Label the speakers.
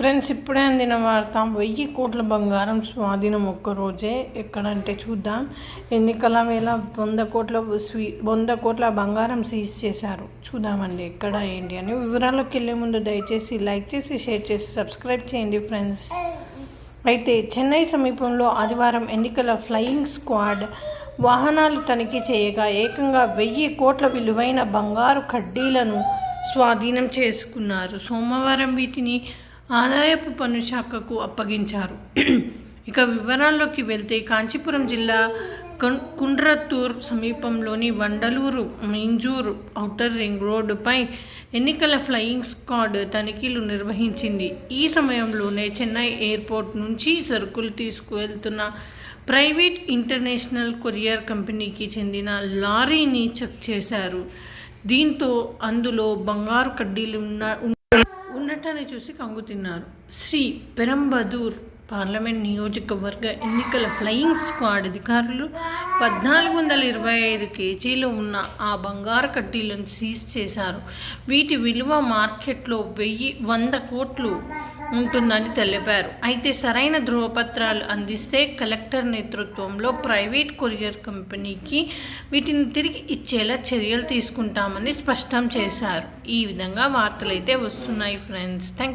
Speaker 1: Friends ఇప్పుడే అందిన వార్త వెయ్యి కోట్ల బంగారం స్వాధీనం ఒక్కరోజే. ఎక్కడంటే చూద్దాం. ఎన్నికల వేళ వంద కోట్ల స్వీ వంద కోట్ల బంగారం సీజ్ చేశారు. చూద్దామండి ఎక్కడ ఏంటి అని వివరాల్లోకి వెళ్ళే ముందు దయచేసి లైక్ చేసి షేర్ చేసి సబ్స్క్రైబ్ చేయండి ఫ్రెండ్స్. అయితే చెన్నై సమీపంలో ఆదివారం ఎన్నికల ఫ్లయింగ్ స్క్వాడ్ వాహనాలు తనిఖీ చేయగా ఏకంగా వెయ్యి కోట్ల విలువైన బంగారు కడ్డీలను స్వాధీనం చేసుకున్నారు. సోమవారం వీటిని ఆదాయపు పన్ను శాఖకు అప్పగించారు. ఇక వివరాల్లోకి వెళ్తే కాంచీపురం జిల్లా కుండ్రత్తూర్ సమీపంలోని వండలూరు మింజూరు ఔటర్ రింగ్ రోడ్డుపై ఎన్నికల ఫ్లయింగ్ స్క్వాడ్ తనిఖీలు నిర్వహించింది. ఈ సమయంలోనే చెన్నై ఎయిర్పోర్ట్ నుంచి సరుకులు తీసుకువెళ్తున్న ప్రైవేట్ ఇంటర్నేషనల్ కొరియర్ కంపెనీకి చెందిన లారీని చెక్ చేశారు. దీంతో అందులో బంగారు కడ్డీలు ఉన్న ఉండటాన్ని చూసి కంగుతిన్నారు శ్రీ పెరంబదూర్ పార్లమెంట్ నియోజకవర్గ ఎన్నికల ఫ్లయింగ్ స్క్వాడ్ అధికారులు పద్నాలుగు వందల ఇరవై ఐదు కేజీలు ఉన్న ఆ బంగారు కడ్డీలను సీజ్ చేశారు. వీటి విలువ మార్కెట్లో వెయ్యి వంద కోట్లు ఉంటుందని తెలిపారు. అయితే సరైన ధృవపత్రాలు అందిస్తే కలెక్టర్ నేతృత్వంలో ప్రైవేట్ కొరియర్ కంపెనీకి వీటిని తిరిగి ఇచ్చేలా చర్యలు తీసుకుంటామని స్పష్టం చేశారు. ఈ విధంగా వార్తలు అయితే వస్తున్నాయి ఫ్రెండ్స్. థ్యాంక్